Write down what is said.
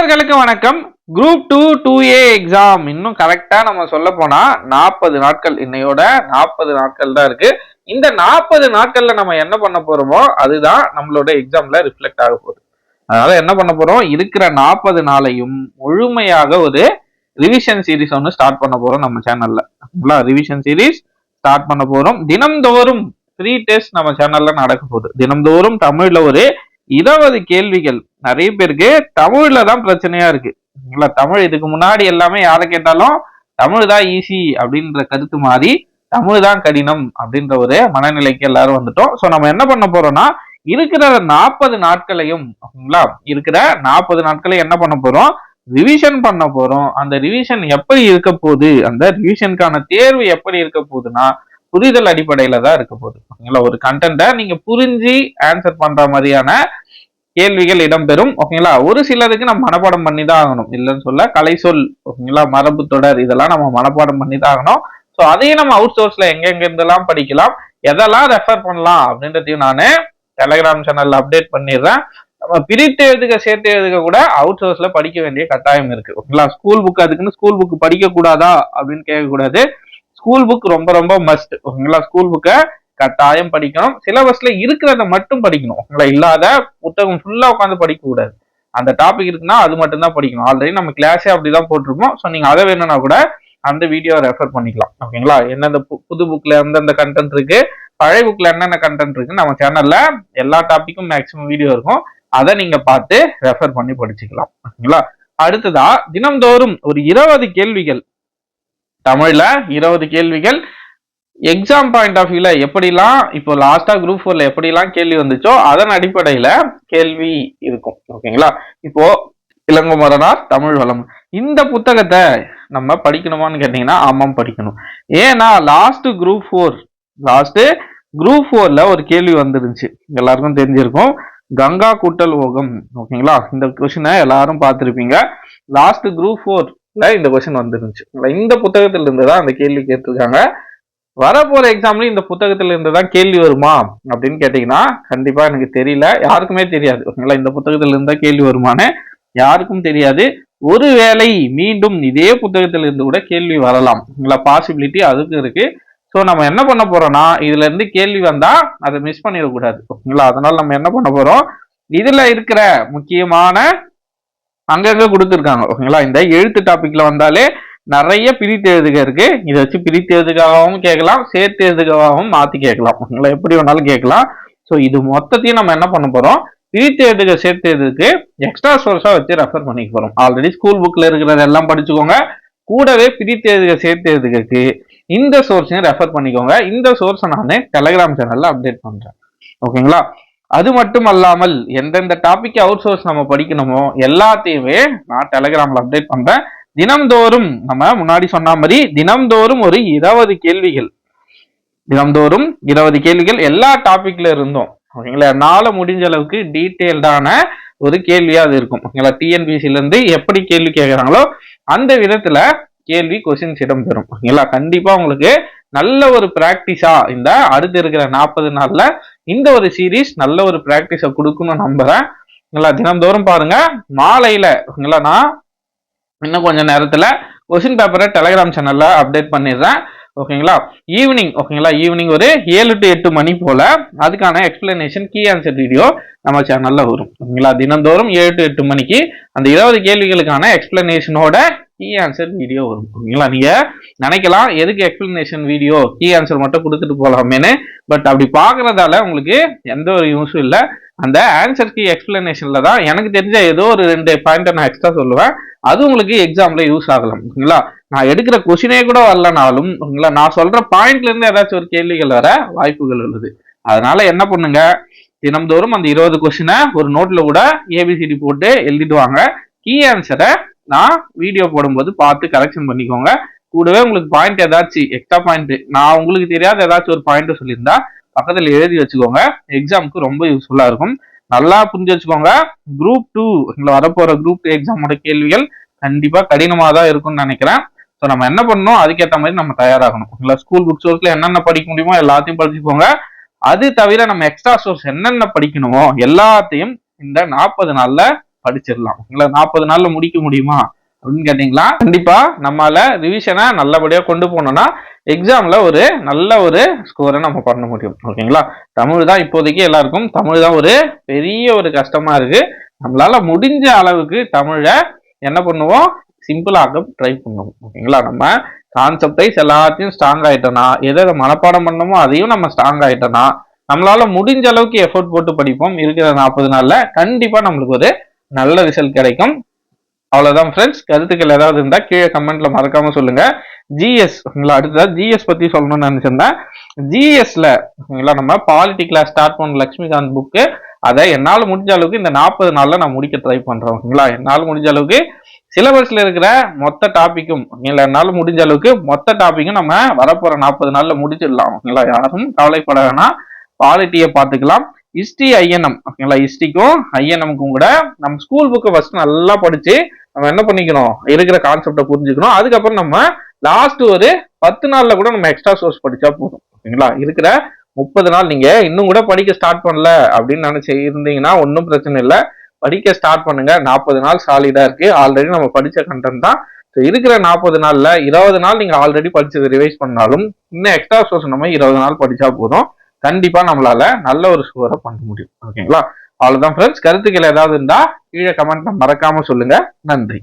நண்பர்களுக்கு வணக்கம். Group two two A exam இன்னும் கரெக்டா நம்ம சொல்ல போனா நாற்பது நாட்கள் இன்னையோட நாற்பது நாட்கள் தான் இருக்கு. இந்த நாற்பது நாட்கள்ல நம்ம என்ன பண்ண போறோமோ அதுதான் நம்மளோட எக்ஸாம்ல ரிஃப்ளெக்ட் ஆக போகுது. அதனால என்ன பண்ண போறோம்? இருக்கிற நாற்பது நாளையும் முழுமையாக ஒரு ரிவிஷன் சீரிஸ் ஒன்று ஸ்டார்ட் பண்ண போறோம் நம்ம சேனல்ல ரிவிஷன் சீரிஸ் ஸ்டார்ட் பண்ண போறோம். தினம்தோறும் ஃப்ரீ டெஸ்ட் நம்ம சேனல்ல நடக்க போகுது. தினம்தோறும் தமிழ்ல ஒரு இருபது கேள்விகள் நிறைய பேருக்கு தமிழ்ல தான் பிரச்சனையா இருக்கு. தமிழ் இதுக்கு முன்னாடி எல்லாமே யாரை கேட்டாலும் தமிழ் தான் ஈஸி அப்படின்ற கருத்து மாறி தமிழ் தான் கடினம் அப்படின்ற ஒரு மனநிலைக்கு எல்லாரும் வந்துட்டோம். ஸோ நம்ம என்ன பண்ண போறோம்னா இருக்கிற நாற்பது நாட்களையும் ஓகேங்களா? இருக்கிற நாற்பது நாட்களையும் என்ன பண்ண போறோம்? ரிவிஷன் பண்ண போறோம். அந்த ரிவிஷன் எப்படி இருக்க போகுது? அந்த ரிவிஷனுக்கான தேர்வு எப்படி இருக்க போகுதுன்னா புரிதல் அடிப்படையில தான் இருக்க போகுது. ஓகேங்களா? ஒரு கண்டென்ட்டை நீங்க புரிஞ்சு ஆன்சர் பண்ற மாதிரியான கேள்விகள் இடம்பெறும் ஓகேங்களா? ஒரு சிலருக்கு நம்ம மனப்பாடம் பண்ணி தான் ஆகணும். இல்லைன்னு சொல்ல கலை சொல் ஓகேங்களா? மரபு தொடர் இதெல்லாம் நம்ம மனப்பாடம் பண்ணி தான் ஆகணும். ஸோ அதையும் நம்ம அவுட் சோர்ஸ்ல எங்க இருந்தெல்லாம் படிக்கலாம் எதெல்லாம் ரெஃபர் பண்ணலாம் அப்படின்றதையும் நான் டெலகிராம் சேனல்ல அப்டேட் பண்ணிடுறேன். நம்ம பிரித்து எழுதுக சேர்த்து எழுதுக கூட அவுட் சோர்ஸ்ல படிக்க வேண்டிய கட்டாயம் இருக்கு. ஓகேங்களா? ஸ்கூல் புக் அதுக்குன்னு ஸ்கூல் புக் படிக்க கூடாதா அப்படின்னு கேட்கக்கூடாது. ஸ்கூல் புக் ரொம்ப ரொம்ப மஸ்ட் ஓகேங்களா? ஸ்கூல் புக்கை கட்டாயம் படிக்கணும். சிலபஸ்ல இருக்கிறத மட்டும் படிக்கணும். உங்களை இல்லாத புத்தகம் ஃபுல்லா உட்காந்து படிக்க கூடாது அந்த டாபிக் இருக்குன்னா அது மட்டும் தான் படிக்கணும். ஆல்ரெடி நம்ம கிளாஸே அப்படிதான் போட்டிருப்போம் ஸோ நீங்க அதை வேணும்னா கூட அந்த வீடியோ ரெஃபர் பண்ணிக்கலாம். ஓகேங்களா என்னென்ன புது புக்ல எந்தெந்த கண்டென்ட் இருக்கு? பழைய புக்ல என்னென்ன கண்டென்ட் இருக்கு நம்ம சேனல்ல எல்லா டாபிக்கும் மேக்ஸிமம் வீடியோ இருக்கும். அதை நீங்க பார்த்து ரெஃபர் பண்ணி படிச்சுக்கலாம். ஓகேங்களா அடுத்ததா தினம்தோறும் ஒரு இருபது கேள்விகள். தமிழ்ல இருபது கேள்விகள் எக்ஸாம் பாயிண்ட் ஆஃப் வியூல எப்படிலாம் இப்போ லாஸ்டா குரூப் ஃபோர்ல எப்படிலாம் கேள்வி வந்துச்சோ அதன் அடிப்படையில கேள்வி இருக்கும். ஓகேங்களா இப்போ இளங்குமரனார் தமிழ் வளம். இந்த புத்தகத்தை நம்ம படிக்கணுமான்னு கேட்டீங்கன்னா ஆமாம் படிக்கணும். ஏன்னா last group four last group ஃபோர்ல ஒரு கேள்வி வந்துருந்துச்சு. எல்லாருக்கும் தெரிஞ்சிருக்கும். கங்கா கூட்டல் ஓகம். ஓகேங்களா இந்த கொஸ்டினை எல்லாரும் பார்த்துருப்பீங்க. லாஸ்ட் குரூப் ஃபோர்ல இந்த கொஸ்டின் வந்துருந்துச்சு. இந்த புத்தகத்திலிருந்து தான் அந்த கேள்வி கேட்டிருக்காங்க. வரப்போற எக்ஸாம்ல இந்த புத்தகத்துல இருந்து தான் கேள்வி வருமா அப்படின்னு கேட்டீங்கன்னா கண்டிப்பா எனக்கு தெரியல. யாருக்குமே தெரியாது. ஓகேங்களா இந்த புத்தகத்துல இருந்தா கேள்வி வருமான்னு யாருக்கும் தெரியாது. ஒருவேளை மீண்டும் இதே புத்தகத்துல இருந்து கூட கேள்வி வரலாம். ஓகேங்களா பாசிபிலிட்டி அதுக்கு இருக்கு. ஸோ நம்ம என்ன பண்ண போறோம்னா இதுல இருந்து கேள்வி வந்தா அதை மிஸ் பண்ணிடக்கூடாது. ஓகேங்களா? அதனால நம்ம என்ன பண்ண போறோம்? இதுல இருக்கிற முக்கியமான அங்கங்க கொடுத்துருக்காங்க. ஓகேங்களா? இந்த எழுத்து டாபிக்ல வந்தாலே நிறைய பிரித்து எழுதுக இருக்கு. இதை வச்சு பிரித்து கேட்கலாம் சேர்த்து எழுதுகாவும் மாத்தி கேட்கலாம். உங்களை எப்படி வேணாலும் கேட்கலாம். ஸோ இது மொத்தத்தையும் நம்ம என்ன பண்ண போறோம்? பிரித்து எழுதுக சேர்த்து எழுதுக்கு எக்ஸ்ட்ரா சோர்ஸா வச்சு ரெஃபர் பண்ணிக்க போறோம். ஆல்ரெடி ஸ்கூல் புக்ல இருக்கிறது எல்லாம் படிச்சுக்கோங்க. கூடவே பிரித்து எழுதுக சேர்த்து எழுதுக்கு இந்த சோர்ஸையும் ரெஃபர் பண்ணிக்கோங்க. இந்த சோர்ஸை நான் டெலகிராம் சேனல்ல அப்டேட் பண்றேன். ஓகேங்களா? அது மட்டும் அல்லாமல் எந்தெந்த டாபிக் அவுட் சோர்ஸ் நம்ம படிக்கணுமோ எல்லாத்தையுமே நான் டெலகிராமில் அப்டேட் பண்ணுறேன் தினம்தோறும் நம்ம முன்னாடி சொன்ன மாதிரி தினம்தோறும் ஒரு இருபது கேள்விகள். தினம்தோறும் இருபது கேள்விகள் எல்லா டாபிக்ல இருந்தோம். ஓகேங்களா? என்னால் முடிஞ்ச அளவுக்கு டீட்டெயில்டான ஒரு கேள்வியா அது இருக்கும். ஓகேங்களா? டிஎன்பிசில இருந்து எப்படி கேள்வி கேட்கறாங்களோ அந்த விதத்துல கேள்வி கொஸ்டின்ஸ் இடம்பெறும். ஓகேங்களா? கண்டிப்பா உங்களுக்கு நல்ல ஒரு பிராக்டிஸா இந்த அடுத்து இருக்கிற நாற்பது நாள்ல இந்த ஒரு சீரீஸ் நல்ல ஒரு பிராக்டிஸை கொடுக்கணும்னு நம்புறேன். ஓகேங்களா? தினம்தோறும் பாருங்க. மாலையில ஓகேங்களா நான் இன்னும் கொஞ்ச நேரத்தில் கொஸ்டின் பேப்பரை டெலகிராம் சேனலில் அப்டேட் பண்ணிடுறேன். ஓகேங்களா ஈவினிங் ஓகேங்களா ஈவினிங் ஒரு ஏழு டு எட்டு மணி போல் அதுக்கான எக்ஸ்பிளனேஷன் கீ ஆன்சர் வீடியோ நம்ம சேனலில் வரும். ஓகேங்களா தினந்தோறும் ஏழு டு எட்டு மணிக்கு அந்த இருபது கேள்விகளுக்கான எக்ஸ்பிளனேஷனோட கீ ஆன்சர் வீடியோ வரும். ஓகேங்களா நீங்கள் நினைக்கலாம் எதுக்கு எக்ஸ்பிளனேஷன் வீடியோ கீ ஆன்சர் மட்டும் கொடுத்துட்டு போகலாமேனு பட் அப்படி பார்க்குறதால உங்களுக்கு எந்த ஒரு யூஸும் இல்லை. அந்த ஆன்சர் கீ எக்ஸ்பிளனேஷன்ல தான் எனக்கு தெரிஞ்ச ஏதோ ஒரு ரெண்டு பாயிண்ட்டை நான் எக்ஸ்ட்ரா சொல்லுவேன். அது உங்களுக்கு எக்ஸாம்ல யூஸ் ஆகலாம் ஓகேங்களா நான் எடுக்கிற கொஷினே கூட வரலனாலும் ஓகேங்களா நான் சொல்ற பாயிண்ட்ல இருந்து ஏதாச்சும் ஒரு கேள்விகள் வர வாய்ப்புகள் உள்ளது. அதனால என்ன பண்ணுங்க? தினம்தோறும் அந்த இருபது கொஸ்டினை ஒரு நோட்ல கூட ஏபிசிடி போட்டு எழுதிட்டு வாங்க. கீ ஆன்சரை நான் வீடியோ போடும்போது பார்த்து கலெக்ஷன் பண்ணிக்கோங்க. கூடவே உங்களுக்கு பாயிண்ட் ஏதாச்சும் எக்ஸ்ட்ரா பாயிண்ட் நான் உங்களுக்கு தெரியாத ஏதாச்சும் ஒரு பாயிண்ட் சொல்லியிருந்தா பக்கத்தில் எழுதி வச்சுக்கோங்க. எக்ஸாமுக்கு ரொம்ப யூஸ்ஃபுல்லாக இருக்கும். நல்லா புரிஞ்சு வச்சுக்கோங்க. குரூப் டூ வரப்போற குரூப் டூ எக்ஸாமோட கேள்விகள் கண்டிப்பாக கடினமாக தான் இருக்கும்னு நினைக்கிறேன். ஸோ நம்ம என்ன பண்ணணும்? அதுக்கேற்ற மாதிரி நம்ம தயாராகணும். இல்லை ஸ்கூல் புக் சோர்ஸில் என்னென்ன படிக்க முடியுமோ எல்லாத்தையும் படிச்சுக்கோங்க. அது தவிர நம்ம எக்ஸ்ட்ரா சோர்ஸ் என்னென்ன படிக்கணுமோ எல்லாத்தையும் இந்த நாற்பது நாளில் படிச்சிடலாம். ஓகேங்களா நாற்பது நாளில் முடிக்க முடியுமா? அப்படின்னு கேட்டிங்களா? கண்டிப்பாக நம்மளால் ரிவிஷனை நல்லபடியாக கொண்டு போனோம்னா எக்ஸாமில் ஒரு நல்ல ஒரு ஸ்கோரை நம்ம பண்ண முடியும். ஓகேங்களா? தமிழ் தான் இப்போதைக்கு எல்லாருக்கும் தமிழ் தான் ஒரு பெரிய ஒரு கஷ்டமாக இருக்குது நம்மளால் முடிஞ்ச அளவுக்கு தமிழை என்ன பண்ணுவோம்? சிம்பிளாக ட்ரை பண்ணுவோம். ஓகேங்களா? நம்ம கான்செப்ட் வைஸ் எல்லாத்தையும் ஸ்ட்ராங் ஆகிட்டோம்னா எதை எதை மனப்பாடம் பண்ணமோ அதையும் நம்ம ஸ்ட்ராங் ஆகிட்டோம்னா நம்மளால் முடிஞ்ச அளவுக்கு எஃபோர்ட் போட்டு படிப்போம் இருக்கிற நாற்பது நாளில் கண்டிப்பாக நம்மளுக்கு ஒரு நல்ல ரிசல்ட் கிடைக்கும். அவ்வளவுதான் ஃப்ரெண்ட்ஸ் கருத்துக்கள் ஏதாவது இருந்தா கீழே கமெண்ட்ல மறக்காம சொல்லுங்க. ஜிஎஸ் ஓகேங்களா அடுத்ததா ஜிஎஸ் பத்தி சொல்லணும்னு நினைச்சிருந்தேன் ஜிஎஸ்ல ஓகேங்களா நம்ம பாலிட்டி ஸ்டார்ட் பண்ண லக்ஷ்மிகாந்த் புக்கு அதை என்னால் முடிஞ்ச அளவுக்கு இந்த நாற்பது நாள்ல நான் முடிக்க ட்ரை பண்றேன் ஓகேங்களா என்னால் முடிஞ்ச அளவுக்கு சிலபஸ்ல இருக்கிற மொத்த டாப்பிக்கும் இல்லை என்னால் முடிஞ்ச அளவுக்கு மொத்த டாப்பிக்கும் நம்ம வரப்போற நாற்பது நாள்ல முடிச்சிடலாம். ஓகேங்களா யாரும் கவலைப்பட வேணாம். பாலிட்டியை பார்த்துக்கலாம் ஹிஸ்டி ஐஎன்எம் ஓகேங்களா ஹிஸ்டிக்கும் ஐஎன்எம்க்கும் கூட நம்ம ஸ்கூல் புக்கை ஃபர்ஸ்ட் நல்லா படிச்சு நம்ம என்ன பண்ணிக்கணும்? இருக்கிற கான்செப்டை புரிஞ்சுக்கணும். அதுக்கப்புறம் நம்ம லாஸ்ட் ஒரு பத்து நாள்ல கூட நம்ம எக்ஸ்ட்ரா சோர்ஸ் படிச்சா போதும். ஓகேங்களா இருக்கிற முப்பது நாள் நீங்க இன்னும் கூட படிக்க ஸ்டார்ட் பண்ணல அப்படின்னு நினைச்சு இருந்தீங்கன்னா ஒன்றும் பிரச்சனை இல்லை. படிக்க ஸ்டார்ட் பண்ணுங்க. நாற்பது நாள் சாலிடா இருக்கு. ஆல்ரெடி நம்ம படிச்ச கண்டென்ட் தான். ஸோ இருக்கிற நாற்பது நாள்ல இருபது நாள் நீங்க ஆல்ரெடி படிச்சது ரிவைஸ் பண்ணாலும் இன்னும் எக்ஸ்ட்ரா சோர்ஸ் நம்ம இருபது நாள் படிச்சா போதும். கண்டிப்பா நம்மளால நல்ல ஒரு ஸ்கோரை பண்ண முடியும். ஓகேங்களா? அவ்வளவுதான் ஃப்ரெண்ட்ஸ் கருத்துக்கள் ஏதாவது இருந்தா கீழே கமெண்ட்ல மறக்காம சொல்லுங்க. நன்றி.